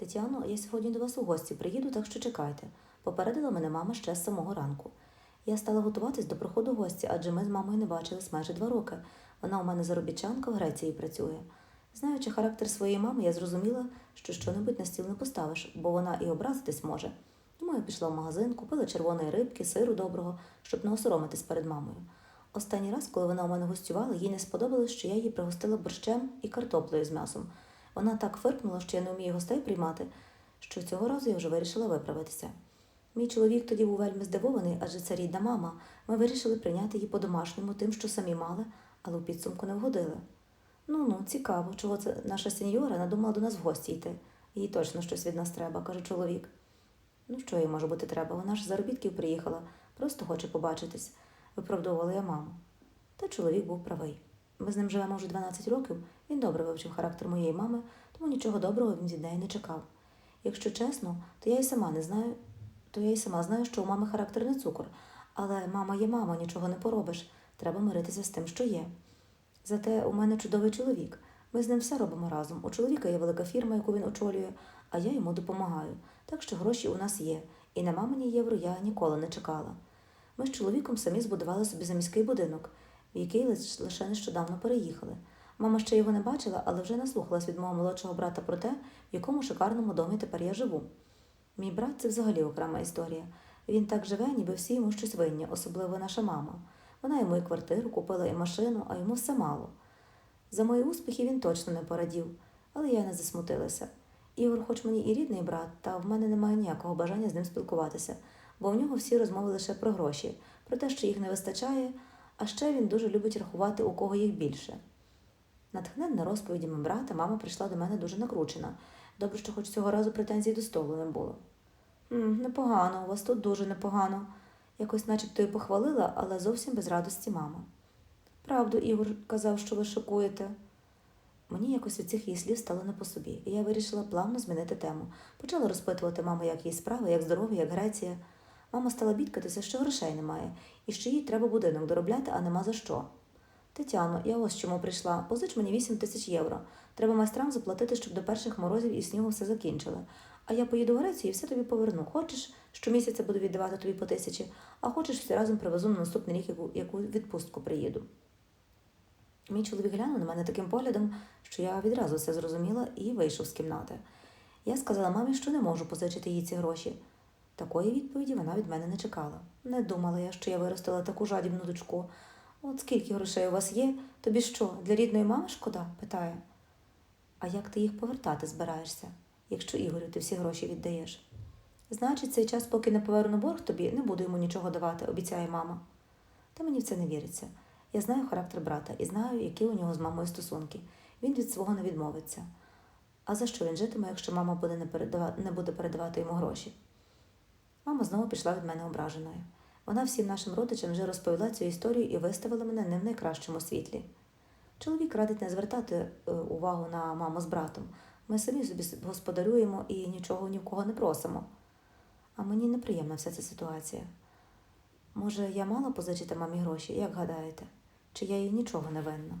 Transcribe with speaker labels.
Speaker 1: Тетяно, я сьогодні до вас у гості приїду, так що чекайте. Попередила мене мама ще з самого ранку. Я стала готуватись до приходу гості, адже ми з мамою не бачились майже два роки. Вона у мене заробітчанка в Греції працює. Знаючи характер своєї мами, я зрозуміла, що що-небудь на стіл не поставиш, бо вона і образитись може. Тому я пішла в магазин, купила червоної рибки, сиру доброго, щоб не осоромитись перед мамою. Останній раз, коли вона у мене гостювала, їй не сподобалось, що я її пригостила борщем і картоплею з м'ясом. Вона так фиркнула, що я не вмію гостей приймати, що цього разу я вже вирішила виправитися. Мій чоловік тоді був вельми здивований, адже це рідна мама. Ми вирішили прийняти її по-домашньому, тим, що самі мали, але у підсумку не вгодили. Ну ну, цікаво, чого це наша сеньора надумала до нас в гості йти. Їй точно щось від нас треба, каже чоловік. Ну, що їй може бути треба? Вона ж з заробітків приїхала, просто хоче побачитись, виправдовувала я маму. Та чоловік був правий. Ми з ним живемо вже 12 років, він добре вивчив характер моєї мами, тому нічого доброго він від неї не чекав. Якщо чесно, то я й сама не знаю, то я й сама знаю, що у мами характер не цукор, але мама є мама, нічого не поробиш. Треба миритися з тим, що є. Зате у мене чудовий чоловік. Ми з ним все робимо разом. У чоловіка є велика фірма, яку він очолює, а я йому допомагаю. Так що гроші у нас є, і на мамині євро я ніколи не чекала. Ми з чоловіком самі збудували собі заміський будинок, в який лиш- лише нещодавно переїхали. Мама ще його не бачила, але вже наслухалась від мого молодшого брата про те, в якому шикарному домі тепер я живу. Мій брат це взагалі окрема історія. Він так живе, ніби всі йому щось винні, особливо наша мама. Вона йому і квартиру купила, і машину, а йому все мало. За мої успіхи він точно не порадів, але я не засмутилася. Ігор, хоч мені і рідний брат, та в мене немає ніякого бажання з ним спілкуватися, бо в нього всі розмови лише про гроші, про те, що їх не вистачає, а ще він дуже любить рахувати, у кого їх більше. Натхненна розповідями брата, мама прийшла до мене дуже накручена. Добре, що хоч цього разу претензій до столу не було. «М, непогано, у вас тут дуже непогано. Якось начебто й похвалила, але зовсім без радості мама. Правду, Ігор казав, що ви шокуєте. Мені якось від цих її слів стало не по собі, і я вирішила плавно змінити тему. Почала розпитувати маму, як її справи, як здоров'я, як Греція. Мама стала бідкатися, що грошей немає, і що їй треба будинок доробляти, а нема за що. Тетяно, я ось чому прийшла. Позич мені 8 тисяч євро. Треба майстрам заплатити, щоб до перших морозів і снігу все закінчили. А я поїду в Грецію і все тобі поверну. Хочеш, щомісяця буду віддавати тобі по тисячі, а хочеш, всі разом привезу на наступний рік, яку, яку відпустку приїду. Мій чоловік глянув на мене таким поглядом, що я відразу все зрозуміла і вийшов з кімнати. Я сказала мамі, що не можу позичити їй ці гроші. Такої відповіді вона від мене не чекала. Не думала я, що я виростила таку жадібну дочку. От скільки грошей у вас є, тобі що, для рідної мами шкода? питає. А як ти їх повертати збираєшся, якщо Ігорю ти всі гроші віддаєш? Значить, цей час, поки не поверну борг тобі, не буду йому нічого давати, обіцяє мама. Та мені в це не віриться. Я знаю характер брата і знаю, які у нього з мамою стосунки. Він від свого не відмовиться. А за що він житиме, якщо мама буде не, передава... не буде передавати йому гроші? Мама знову пішла від мене ображеною. Вона всім нашим родичам вже розповіла цю історію і виставила мене не в найкращому світлі. Чоловік радить не звертати е, увагу на маму з братом. Ми самі собі господарюємо і нічого ні в кого не просимо. А мені неприємна вся ця ситуація. Може, я мала позичити мамі гроші, як гадаєте? Чи я їй нічого не винна?